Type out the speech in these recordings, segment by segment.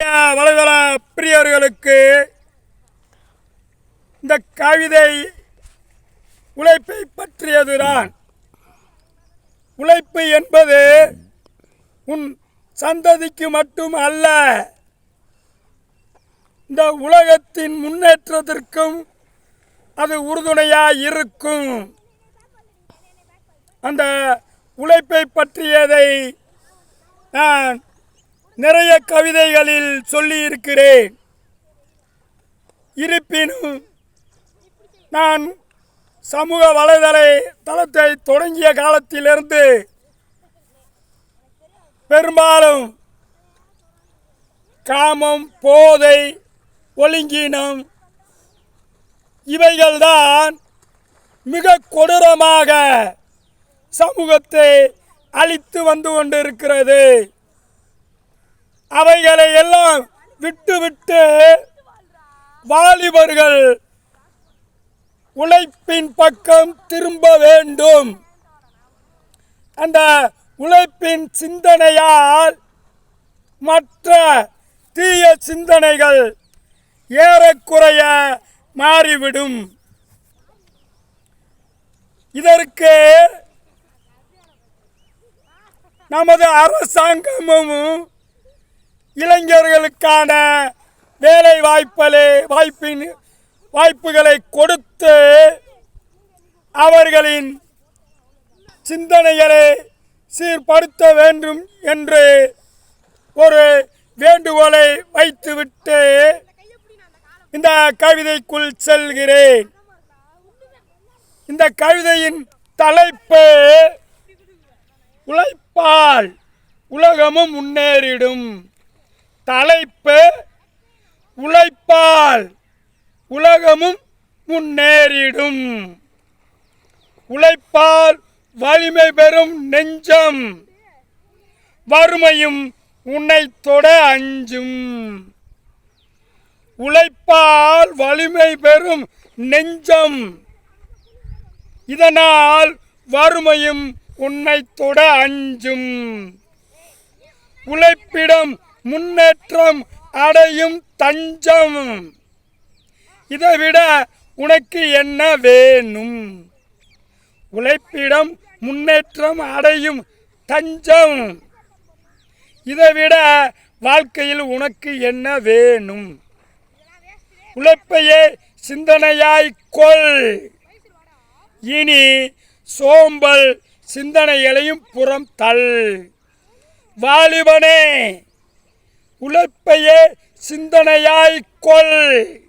வலைதள பிரியர்களுக்கு இந்த கவிதை உழைப்பை பற்றியதுதான். உழைப்பு என்பது உன் சந்ததிக்கு மட்டும் அல்ல இந்த உலகத்தின் முன்னேற்றத்திற்கும் அது உறுதுணையாக இருக்கும். அந்த உழைப்பை பற்றியதை நான் நிறைய கவிதைகளில் சொல்லியிருக்கிறேன். இருப்பினும் நான் சமூக வலைதள தளத்தை தொடங்கிய காலத்திலிருந்து பெரும்பாலும் காமம் போதை ஒழுங்கினம் இவைகள்தான் மிக கொடூரமாக சமூகத்தை அழித்து வந்து கொண்டிருக்கிறது. அவைகளை எல்லாம் விட்டுவிட்டு வாலிபர்கள் உழைப்பின் பக்கம் திரும்ப வேண்டும். அந்த உழைப்பின் சிந்தனையால் மற்ற தீய சிந்தனைகள் ஏறக்குறைய மாறிவிடும். இதற்கு நமது அரசாங்கமும் இளைஞர்களுக்கான வேலை வாய்ப்பலை வாய்ப்பின் வாய்ப்புகளை கொடுத்து அவர்களின் சிந்தனைகளை சீர்படுத்த வேண்டும் என்று ஒரு வேண்டுகோளை வைத்துவிட்டு இந்த கவிதைக்குள் செல்கிறேன். இந்த கவிதையின் தலைப்பு உழைப்பால் உலகமும் முன்னேறிடும். தலைப்பு உழைப்பால் உலகமும் முன்னேறிடும். உழைப்பால் வலிமை பெறும் நெஞ்சம். வறுமையும் உன்னை தொட அஞ்சும். உழைப்பால் வலிமை பெறும் நெஞ்சம். இதனால் வறுமையும் உன்னை தொட அஞ்சும். உழைப்பிடம் முன்னேற்றம் அடையும் தஞ்சம். இதைவிட உனக்கு என்ன வேணும்? உழைப்பிடம் முன்னேற்றம் அடையும் தஞ்சம். இதைவிட வாழ்க்கையில் உனக்கு என்ன வேணும்? உழைப்பையே சிந்தனையாய் கொள். இனி சோம்பல் சிந்தனைகளையும் புறம் தள். வாலிபனே உழைப்பையே சிந்தனையாய் கொள்.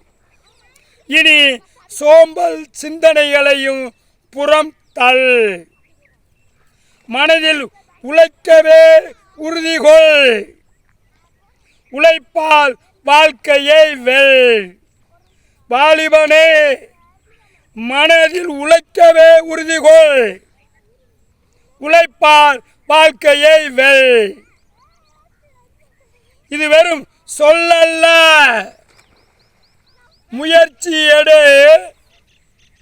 இனி சோம்பல் சிந்தனைகளையும் புறம் தள். மனதில் உழைக்கவே உறுதிகொள் உழைப்பால் வாழ்க்கையை வெல். வாலிபனே மனதில் உழைக்கவே உறுதிகொள் உழைப்பால் வாழ்க்கையை வெல். இது வெறும் சொல்லல்ல. முயற்சி எடு.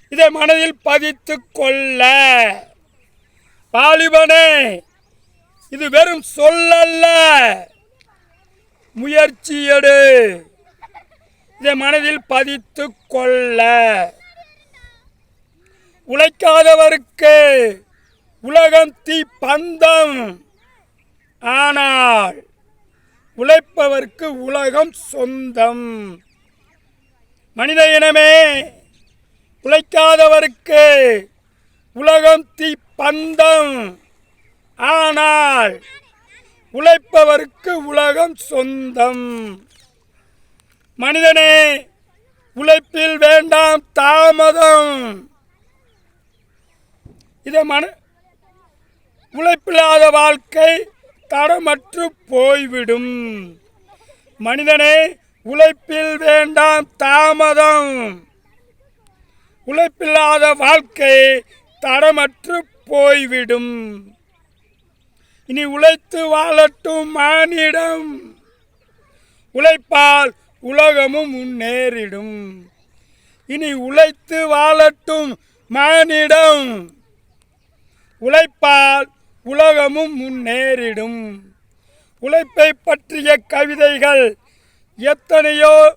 இதை மனதில் பதித்து கொள்ள. வாலிபனே இது வெறும் சொல்லல்ல. முயற்சி எடு. இதை மனதில் பதித்து கொள்ள. உழைக்காதவருக்கு உலகம் தீ பந்தம். ஆனால் உழைப்பவர்க்கு உலகம் சொந்தம். மனித இனமே உழைக்காதவருக்கு உலகம் தீ பந்தம். ஆனால் உழைப்பவருக்கு உலகம் சொந்தம். மனிதனே உழைப்பில் வேண்டாம் தாமதம். இதை மன உழைப்பில்லாத வாழ்க்கை தடமற்று போய்விடும். மனிதனே உழைப்பில் வேண்டாம் தாமதம். உழைப்பில்லாத வாழ்க்கை தடமற்று போய்விடும். இனி உழைத்து வாழட்டும் மானிடம். உழைப்பால் உலகமும் முன்னேறிடும். இனி உழைத்து வாழட்டும் மானிடம். உழைப்பால் உலகமும் முன்னேறிடும். உழைப்பை பற்றிய கவிதைகள் எத்தனையோ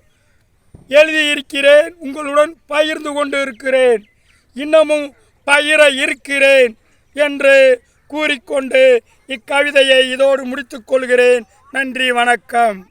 எழுதியிருக்கிறேன். உங்களுடன் பகிர்ந்து கொண்டு இருக்கிறேன் இன்னமும் பகிர இருக்கிறேன் என்று கூறிக்கொண்டு இக்கவிதையை இதோடு முடித்துக் கொள்கிறேன். நன்றி வணக்கம்.